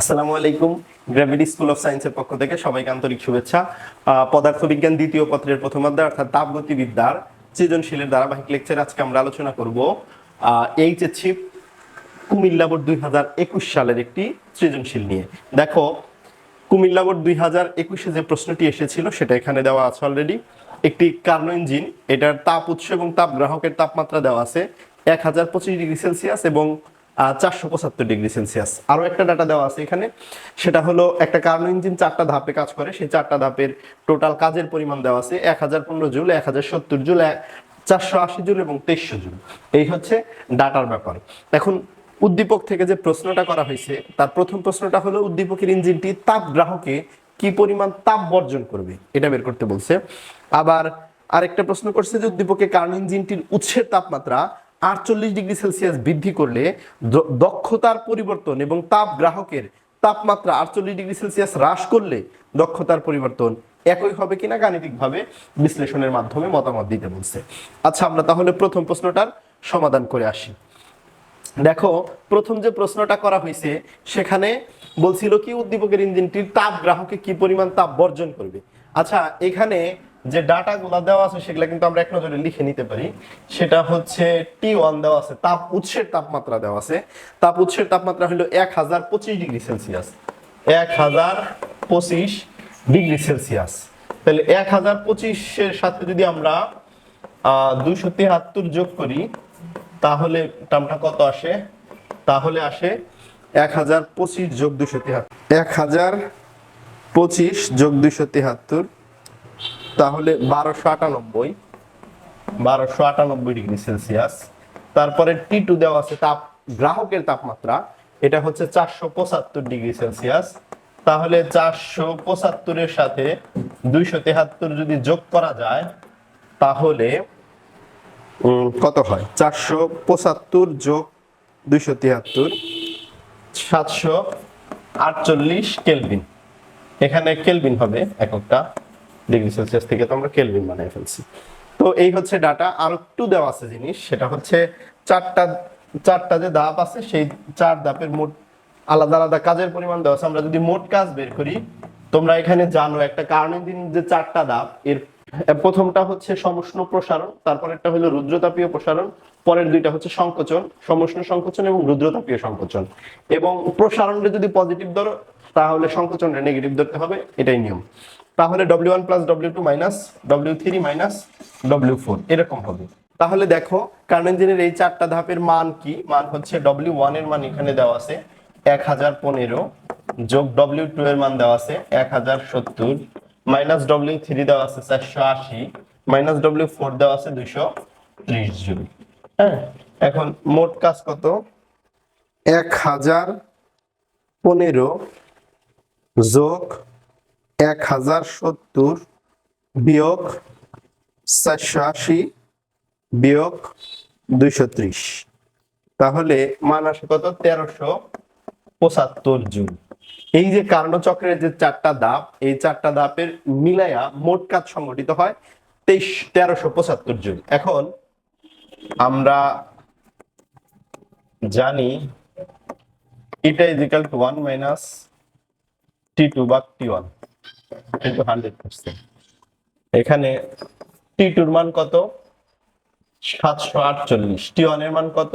আসসালামু আলাইকুম। Gravity school of সায়েন্সের পক্ষ থেকে সবাইকে আন্তরিক শুভেচ্ছা। পদার্থবিজ্ঞান দ্বিতীয় পত্রের প্রথম অধ্যায়, অর্থাৎ তাপগতিবিদ্যার সৃজনশীলের ধারাবাহিক লেকচার আজকে আমরা আলোচনা করব। এইচএসসি কুমিল্লা বোর্ড দুই হাজার একুশ সালের একটি সৃজনশীল নিয়ে। দেখো, কুমিল্লা বোর্ড দুই হাজার একুশে যে প্রশ্নটি এসেছিল, সেটা এখানে দেওয়া আছে অলরেডি একটি কার্নো ইঞ্জিন, এটার তাপ উৎস এবং তাপ গ্রাহকের তাপমাত্রা দেওয়া আছে এক হাজার পঁচিশ ডিগ্রি সেলসিয়াস এবং চারশো পঁচাত্তর ডিগ্রি সেলসিয়াস। আরও একটা ডাটা দেওয়া আছে এখানে। সেটা হলো একটা কার্নো ইঞ্জিন চারটা ধাপে কাজ করে। সেই চারটা ধাপের টোটাল কাজের পরিমাণ দেওয়া আছে এক হাজার পনেরো জুল, এক হাজার সত্তর জুল চারশো আশি জুল এবং তেইশশো জুল। এই হচ্ছে ডাটার ব্যাপার। এখন উদ্দীপক থেকে যে প্রশ্নটা করা হয়েছে, তার প্রথম প্রশ্নটা হলো উদ্দীপকের ইঞ্জিনটি তাপ গ্রাহকে কি পরিমাণ তাপ বর্জন করবে? এটা বের করতে বলছে। আবার আরেকটা প্রশ্ন করছে যে উদ্দীপকে কারণ ইঞ্জিনটির উৎসের তাপমাত্রা আটচল্লিশ ডিগ্রি সেলসিয়াস বৃদ্ধি করলে দক্ষতার পরিবর্তন এবং তাপ গ্রাহকের তাপমাত্রা আটচল্লিশ ডিগ্রি সেলসিয়াস হ্রাস করলে দক্ষতার পরিবর্তন একই হবে কিনা গাণিতিকভাবে বিশ্লেষণের মাধ্যমে মতামত দিতে বলছে। আচ্ছা আমরা তাহলে প্রথম প্রশ্নটার সমাধান করে আসি। দেখো, প্রথম যে প্রশ্নটা করা হয়েছে, সেখানে বলছিল কি, উদ্দীপকের ইঞ্জিনটির তাপ গ্রাহকে কি পরিমাণ তাপ বর্জন করবে? আচ্ছা এখানে যে ডাটাগুলো দেওয়া আছে সেগুলো কিন্তু আমরা এক নজরে লিখে নিতে পারি। সেটা হচ্ছে টি ওয়ান দেওয়া আছে, তাপ উৎসের তাপমাত্রা দেওয়া আছে। তাপ উৎসের তাপমাত্রা হলো এক হাজার পঁচিশ ডিগ্রি সেলসিয়াস। এক হাজার পঁচিশ ডিগ্রি সেলসিয়াস। তাহলে এক হাজার পঁচিশের সাথে যদি আমরা দুইশো তিয়াত্তর যোগ করি, তাহলে টার্মটা কত আসে? তাহলে আসে এক হাজার পঁচিশ যোগ দুশো তিয়াত্তর এক হাজার পঁচিশ যোগ দুশো তিয়াত্তর তাহলে বারোশো আটানব্বই বারোশো আটানব্বই ডিগ্রি সেলসিয়াস। তারপরে টি টু দেওয়া আছে তাপ, গ্রাহকের তাপমাত্রা, এটা হচ্ছে চারশো পঁচাত্তর ডিগ্রি সেলসিয়াস। তাহলে চারশো পঁচাত্তরের সাথে দুইশো তেহাত্তর যদি যোগ করা যায়, তাহলে কত হয়? চারশো পঁচাত্তর যোগ দুইশো তিয়াত্তর সাতশো আটচল্লিশ কেলভিন। এখানে কেলভিন হবে এককটা। ডিগ্রি সেলসিয়াস থেকে তো আমরা কেলভিন বানিয়ে ফেলছি। তো এই হচ্ছে ডাটা। আর একটু দেওয়া আছে জিনিস, সেটা হচ্ছে চারটা চারটা যে ধাপ আছে, সেই চার ধাপের মোট আলাদা আলাদা কাজের পরিমাণ দেওয়া আছে। আমরা যদি মোট কাজ বের করি, তোমরা এখানে জানো একটা কারণের দিন যে চারটা ধাপ এর প্রথমটা হচ্ছে সমষ্ণ প্রসারণ, তারপরেরটা হলো রুদ্রতাপীয় প্রসারণ, পরের দুইটা হচ্ছে সংকোচন, সমষ্ণ সংকোচন এবং রুদ্রতাপীয় সংকোচন। এবং প্রসারণটা যদি পজিটিভ ধরো, তাহলে সংকোচনটা নেগেটিভ ধরতে হবে, এটাই নিয়ম। তাহলে W one plus W two minus W three minus W four এরকম হবে। তাহলে দেখো কার্ন ইঞ্জিনের এই চারটা ধাপের মান কি? মান হচ্ছে ডব্লিউ ওয়ানের মান এখানে দেওয়া আছে এক হাজার পনেরো যোগ ডব্লিউ টু এর মান দেওয়া আছে এক হাজার সত্তর মাইনাস ডব্লিউ থ্রি দেওয়া আছে চারশো আশি মাইনাস ডব্লিউ ফোর দেওয়া আছে দুইশো ত্রিশ জুল হ্যাঁ? এখন মোট কাজ কত? এক হাজার পনেরো যোগ এক হাজার সত্তর বিয়োগ চারশো আশি বিয়োগ দুইশো ত্রিশ। তাহলে মান আসে কত? তেরোশো পঁচাত্তর জুল। এই যে কার্ণচক্রের যে চারটা ধাপ, এই চারটা ধাপের মিলাইয়া মোট কাজ সংগঠিত হয় তেইশ, তেরোশো পঁচাত্তর জুল। এখন আমরা জানি এটা is to one minus T two বা T one into hundred percent এখানে টি টুর মান কত? সাতশো আটচল্লিশ। টি ওয়ানের মান কত?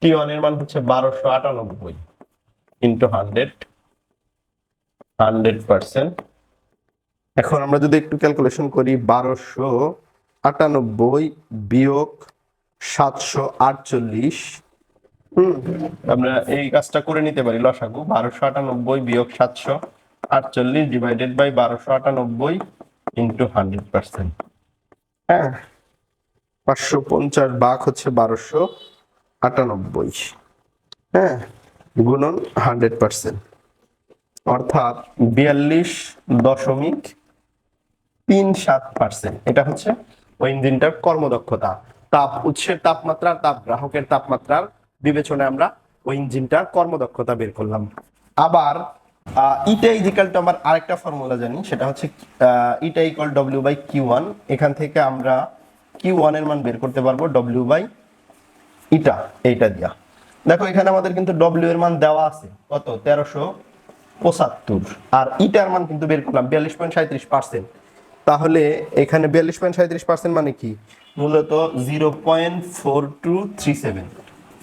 টি ওয়ানের মান হচ্ছে বারোশো আটানব্বই ইন্টু হান্ড্রেড হান্ড্রেড পার্সেন্ট এখন আমরা যদি একটু ক্যালকুলেশন করি, বারোশো আটানব্বই বিয়োগ সাতশো আটচল্লিশ। আমরা এই কাজটা করে নিতে পারি, লসাগু। বারোশো আটানব্বই বিয়োগ সাতশো। আটচল্লিশ ডিভাইডেড বাই বারোশো আটানব্বই ইন্টু হান্ড্রেড পার্সেন্ট হ্যাঁ? পাঁচশো পঞ্চাশ বাঘ হচ্ছে বারোশো আটানব্বই। হ্যাঁ? গুণন হান্ড্রেড পার্সেন্ট অর্থাৎ বিয়াল্লিশ দশমিক তিন সাত পার্সেন্ট এটা হচ্ছে ওই ইঞ্জিনটার কর্মদক্ষতা। তাপ উৎসের তাপমাত্রা, তাপ গ্রাহকের তাপমাত্রার বিবেচনায় আমরা ওই ইঞ্জিনটার কর্মদক্ষতা বের করলাম। আবার ইটা ইজিক্যাল টু আমার আরেকটা ফর্মুলা জানি, সেটা হচ্ছে eta equal W by Q one এখান থেকে আমরা কিউ ওয়ানের মান বের করতে পারব ডব্লিউ বাই ইটা এইটা দিয়া। দেখো, এখানে আমাদের কিন্তু ডব্লিউ এর মান দেওয়া আছে, কত? তেরোশো পঁচাত্তর। আর ইটার মান কিন্তু বের করলাম বিয়াল্লিশ পয়েন্ট সাঁত্রিশ পার্সেন্ট তাহলে এখানে বিয়াল্লিশ পয়েন্ট সাঁত্রিশ পার্সেন্ট মানে কি? মূলত zero point four two three seven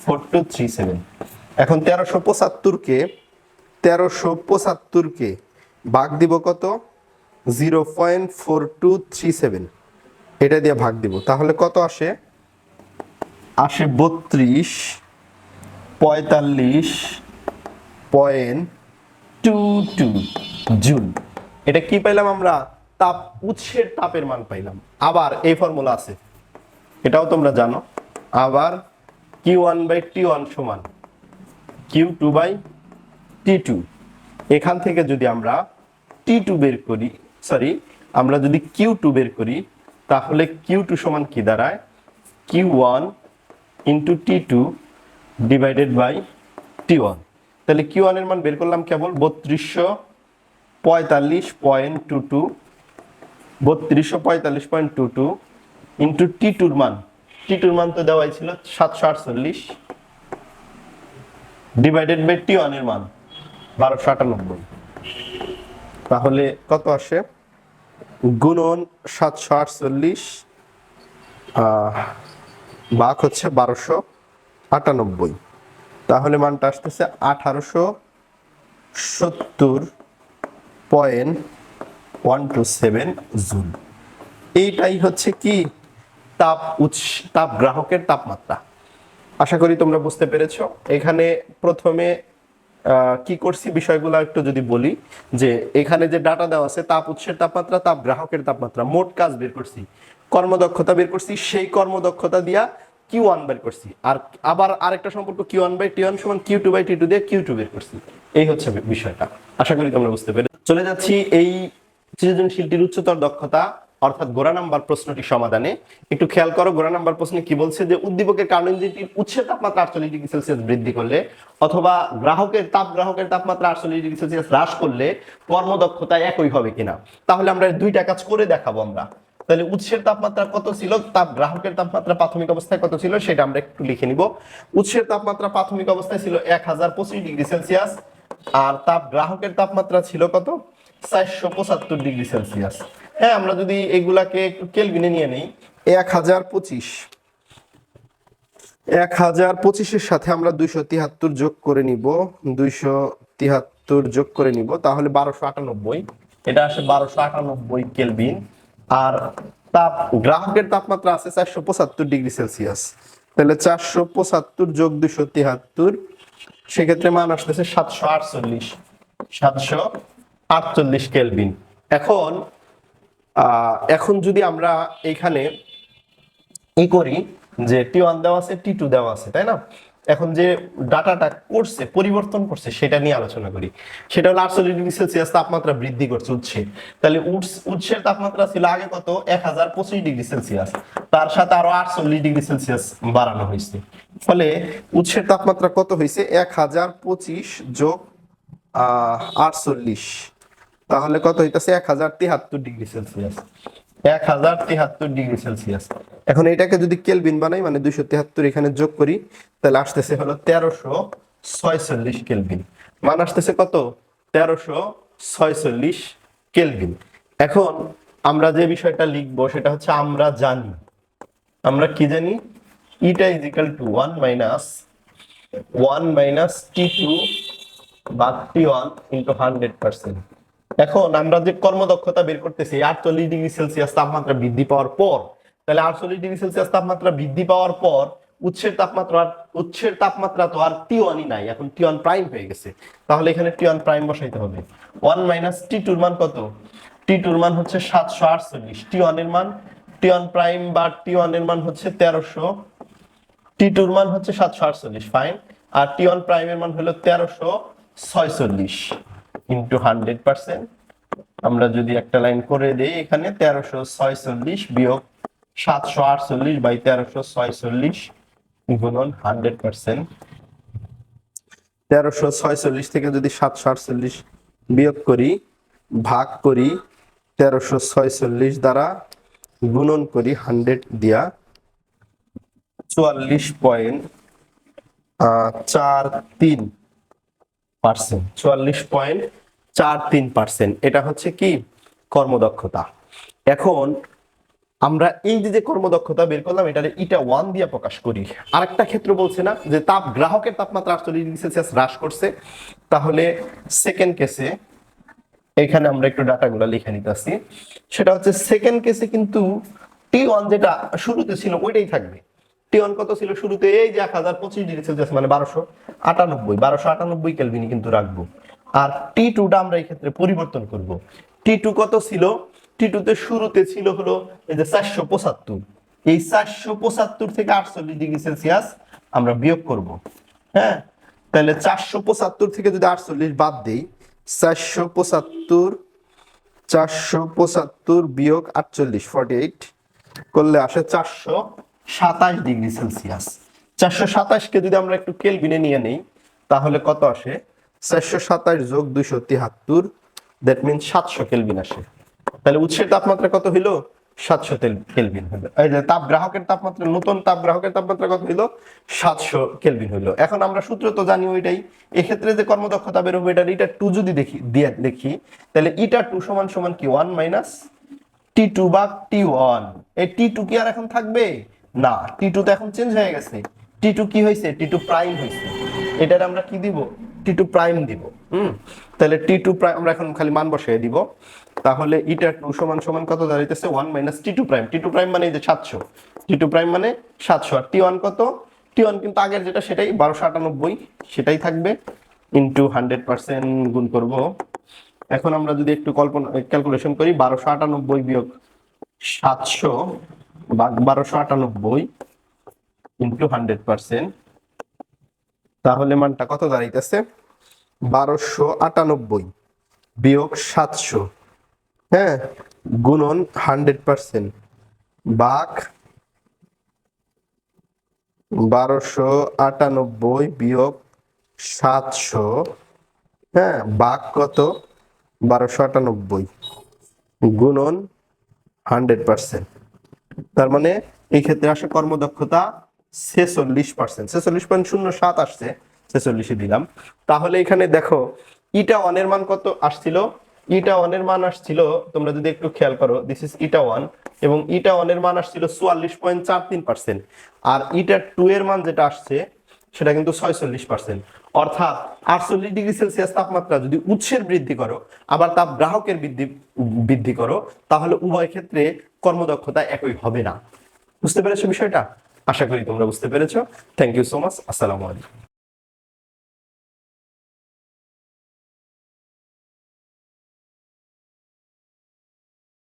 four two three seven এখন তেরোশো পঁচাত্তরকে তেরোশো পঁচাত্তরকে ভাগ দিব কত? Zero point four two three seven. এটা দিয়ে ভাগ দিব। তাহলে কত আসে? আসে বত্রিশ, পঁয়তাল্লিশ, পয়েন্ট টু টু জুল এটা কি পাইলাম আমরা? তাপ, উৎসের তাপের মান পাইলাম। আবার এই ফর্মুলা আছে। এটাও তোমরা জানো। আবার Q one by T one সমান। Q two by T two এখান থেকে যদি আমরা টি টু বের করি সরি আমরা যদি কিউ টু বের করি, তাহলে কিউ টু সমান কি দাঁড়ায়? Q one into T two divided by T one তাহলে কিউ ওয়ানের মান বের করলাম কেবল বত্রিশশো পঁয়তাল্লিশ পয়েন্ট টু টু। বত্রিশশো পঁয়তাল্লিশ point two two into T টুর মান। টি টুর মান তো দেওয়াই ছিল সাতশো আটচল্লিশ। ডিভাইডেড বাই টি ওয়ানের মান। বারোশো আটানব্বই। তাহলে কত আসে? গুণন সাতশো আটচল্লিশ বাঘ হচ্ছে বারোশো আটানব্বই। তাহলে মানটা আসতেছে আঠারোশো সত্তর point one two seven joule. এইটাই হচ্ছে কি? তাপ উৎস, তাপ গ্রাহকের তাপমাত্রা। আশা করি তোমরা বুঝতে পেরেছ। এখানে প্রথমে কি করছি বিষয়গুলো একটু যদি বলি, যে এখানে যে ডাটা দেওয়া আছে, তাপ উৎসের তাপমাত্রা, তাপ গ্রাহকের তাপমাত্রা, মোট কাজ বের করছি, কর্মদক্ষতা বের করছি, সেই কর্মদক্ষতা দিয়া কিউ ওয়ান বের করছি, আর আবার আরেকটা সম্পর্ক Q one by T one সমান Q two by T two দিয়ে কিউ টু বের করছি, এই হচ্ছে বিষয়টা, আশা করি তোমরা বুঝতে পেরে চলে যাচ্ছি এই সৃজনশীলটির উচ্চতর দক্ষতা অর্থাৎ গোড়া নাম্বার প্রশ্নটি সমাধানে। একটু খেয়াল করো, গোড়া নাম্বার প্রশ্নে কি বলছে যে উদ্দীপকের কারণ ইঞ্জিনটির উৎসের তাপমাত্রা আটচল্লিশ ডিগ্রি সেলসিয়াস বৃদ্ধি করলে অথবা গ্রাহকের তাপ গ্রাহকের তাপমাত্রা আটচল্লিশ ডিগ্রি সেলসিয়াস হ্রাস করলে কর্মদক্ষতা একই হবে কিনা? তাহলে আমরা দুইটা কাজ করে দেখাবো আমরা। তাহলে উৎসের তাপমাত্রা কত ছিল? তাপ গ্রাহকের তাপমাত্রা প্রাথমিক অবস্থায় কত ছিল? সেটা আমরা একটু লিখে নিব। উৎসের তাপমাত্রা প্রাথমিক অবস্থায় ছিল এক হাজার পঁচিশ ডিগ্রি সেলসিয়াস, আর তাপ গ্রাহকের তাপমাত্রা ছিল কত? চারশো পঁচাত্তর ডিগ্রি সেলসিয়াস। হ্যাঁ আমরা যদি এগুলাকে একটু কেলভিনে নিয়ে নেই। এক হাজার পঁচিশ। এক হাজার পঁচিশের সাথে আমরা দুইশো তিয়াত্তর যোগ করে নিব। দুইশো তিয়াত্তর যোগ করে নিব, তাহলে বারোশো আটানব্বই। এটা আসে বারোশো আটানব্বই কেলভিন। আর তাপ, গ্রাহকের তাপমাত্রা আছে চারশো পঁচাত্তর ডিগ্রি সেলসিয়াস। তাহলে চারশো পঁচাত্তর যোগ দুইশো তিয়াত্তর সেক্ষেত্রে মান আসতেছে সাতশো আটচল্লিশ। সাতশো আটচল্লিশ কেলভিন। এখন এখন যদি আমরা এখানে ই করি যে টি ওয়ান দেওয়া আছে টি টু দেওয়া আছে, তাই না? এখন যে ডাটাটা করছে, পরিবর্তন করছে, সেটা নিয়ে আলোচনা করি। সেটা হলো আটচল্লিশ ডিগ্রি সেলসিয়াস তাপমাত্রা বৃদ্ধি করছে উৎসে। তাহলে উৎস- উৎসের তাপমাত্রা ছিল আগে কত? এক হাজার পঁচিশ ডিগ্রি সেলসিয়াস। তার সাথে আরও আটচল্লিশ ডিগ্রি সেলসিয়াস বাড়ানো হয়েছে। ফলে উৎসের তাপমাত্রা কত হয়েছে? এক হাজার পঁচিশ যোগ আটচল্লিশ। তাহলে কত হইতাছে? এক হাজার তিহাত্তর ডিগ্রি সেলসিয়াস। এক হাজার তিহাত্তর ডিগ্রি সেলসিয়াস। এখন এটাকে যদি কেলভিন বানাই মানে দুইশো তিহাত্তর এখানে যোগ করি, তাহলে আসতেছে হলো তেরোশো ছয়চল্লিশ কেলভিন। মান আসতেছে কত? তেরোশো ছয়চল্লিশ কেলভিন। এখন আমরা যে বিষয়টা লিখব, সেটা হচ্ছে আমরা জানি। আমরা কি জানি? Eta is equal to one minus one minus T two বা T one into hundred percent এখন আমরা যে কর্মদক্ষতা বের করতেছি, আটচল্লিশ ডিগ্রি সেলসিয়াস তাপমাত্রা বৃদ্ধি পাওয়ার পর, তাহলে আটচল্লিশ ডিগ্রি সেলসিয়াস তাপমাত্রা বৃদ্ধি পাওয়ার পর, উৎসের তাপমাত্রা উৎসের তাপমাত্রা তো আর টি ওয়ানই নাই, এখন টি ওয়ান প্রাইম হয়ে গেছে। তাহলে এখানে টি ওয়ান প্রাইম বসাইতে হবে। ওয়ান মাইনাস টি টুর মান কত? টি টুর মান হচ্ছে সাতশো আটচল্লিশ। টি ওয়ানের মান টি ওয়ান প্রাইম বা টি ওয়ানের মান হচ্ছে তেরোশো। টি টুর মান হচ্ছে সাতশো আটচল্লিশ ফাইন আর টি ওয়ান প্রাইমের মান হলো তেরোশো ছয়চল্লিশ। ইন্টু হান্ড্রেড পার্সেন্ট আমরা যদি একটা লাইন করে দিই, এখানে তেরোশো ছয়চল্লিশ বিয়োগ সাতশো আটচল্লিশ বাই তেরোশো ছয়চল্লিশ গুণন হান্ড্রেড পার্সেন্ট তেরোশো ছয়চল্লিশ থেকে যদি সাতশো আটচল্লিশ বিয়োগ করি, ভাগ করি, তেরোশো ছয়চল্লিশ দ্বারা গুণন করি হান্ড্রেড দিয়া চুয়াল্লিশ পয়েন্ট চার তিন। পার্সেন্ট চুয়াল্লিশ পয়েন্ট চার তিন পার্সেন্ট। এটা হচ্ছে কি? কর্মদক্ষতা। এখন আমরা এই যে যে কর্মদক্ষতা বের করলাম এটা ইটা ওয়ান দিয়ে প্রকাশ করি। আরেকটা ক্ষেত্র বলছে না যে তাপ, গ্রাহকের তাপমাত্রা আটচল্লিশ ডিগ্রি সেলসিয়াস হ্রাস করছে। তাহলে সেকেন্ড কেসে এখানে আমরা একটু ডাটাগুলো লিখে নিতেছি। সেটা হচ্ছে সেকেন্ড কেসে কিন্তু টি ওয়ান যেটা শুরুতে ছিল, ওইটাই থাকবে। টি কত ছিল শুরুতে? এই যে এক হাজার পঁচিশ ডিগ্রি সেলসিয়াস মানে বারোশো আটানব্বই বারোশো আটানব্বই কেলভিনি কিন্তু রাখব। আর টি টুটা আমরা এই ক্ষেত্রে পরিবর্তন করব। টি টু কত ছিল? টি টুতে শুরুতে ছিল হলো এই যে চারশো পঁচাত্তর। এই চারশো পঁচাত্তর থেকে আটচল্লিশ ডিগ্রি সেলসিয়াস আমরা বিয়োগ করব। হ্যাঁ? তাহলে চারশো পঁচাত্তর থেকে যদি আটচল্লিশ বাদ দেই, চারশো পঁচাত্তর চারশো পঁচাত্তর বিয়োগ আটচল্লিশ ফর্টি এইট করলে আসে চারশো সাতাশ ডিগ্রি সেলসিয়াস। চারশো সাতাশকে যদি আমরা একটু কেলভিনে নিয়ে নেই, তাহলে কত আসে? চারশো সাতাশ যোগ দুইশো তিহাত্তর দ্যাট মিন সাতশো কেলভিন আসে। তাহলে উৎসের তাপমাত্রা কত হইল? সাতশো কেলভিন হলো তাপ গ্রাহকের তাপমাত্রা, নতুন তাপ গ্রাহকের তাপমাত্রা কত হইল? সাতশো কেলভিন হইল। এখন আমরা সূত্র তো জানি ওইটাই। এক্ষেত্রে যে কর্মদক্ষতা বের হবে এটা ইটা টু যদি দেখি, দিয়ে দেখি, তাহলে ইটা টু সমান সমান কি? ওয়ান মাইনাস টি টু বা টি ওয়ান এই টি টু কি আর এখন থাকবে? না টি টু তো এখন চেঞ্জ হয়ে গেছে। টি টু কি হয়েছে? টি টু প্রাইম হয়েছে। এটার আমরা কি দিব? টি টু প্রাইম দিব। হুম? তাহলে টি টু প্রাইম আমরা এখন খালি মান বসিয়ে দিব। তাহলে ইটা টু সমান সমান কত দাঁড়াইতেছে? One minus T two prime T two prime মানে এই যে সাতশো। টি টু প্রাইম মানে সাতশো। আর টি ওয়ান কত? টি ওয়ান কিন্তু আগের যেটা সেটাই বারোশো আটানব্বই। সেটাই থাকবে। ইন্টু হান্ড্রেড পার্সেন্ট গুণ করব। এখন আমরা যদি একটু কল্পনা ক্যালকুলেশন করি, বারোশো আটানব্বই বিয়োগ সাতশো বারোশো আটানব্বই ইন্টু হান্ড্রেড পার্সেন্ট তাহলে মানটা কত দাঁড়াইতেছে? বারোশো আটানব্বই বিয়োগ সাতশো। হ্যাঁ গুণন হান্ড্রেড পার্সেন্ট বাঘ বারোশো আটানব্বই বিয়োগ সাতশো। হ্যাঁ বাঘ কত? বারোশো আটানব্বই। গুণন হান্ড্রেড পার্সেন্ট তার মানে এই ক্ষেত্রে আসে কর্মদক্ষতা ছেচল্লিশ পার্সেন্ট ছেচল্লিশ পয়েন্ট শূন্য সাত আসছে ছেচল্লিশে দিলাম। তাহলে এখানে দেখো, ইটা ওয়ানের মান কত আসছিল? ইটা ওয়ানের মান আসছিল, তোমরা যদি একটু খেয়াল করো দিস ইজ ইটা ওয়ান, এবং ইটা ওয়ানের মান আসছিল চুয়াল্লিশ পয়েন্ট চার তিন পার্সেন্ট আর ইটা টু এর মান যেটা আসছে সেটা কিন্তু ছয়চল্লিশ পার্সেন্ট অর্থাৎ আটচল্লিশ ডিগ্রি সেলসিয়াস তাপমাত্রা যদি উৎসের বৃদ্ধি করো, আবার তাপ গ্রাহকের বৃদ্ধি বৃদ্ধি করো, তাহলে উভয় ক্ষেত্রে কর্মদক্ষতা একই হবে না। বুঝতে পেরেছ বিষয়টা? আশা করি তোমরা বুঝতে পেরেছ। থ্যাংক ইউ সো মাচ আসসালামু আলাইকুম।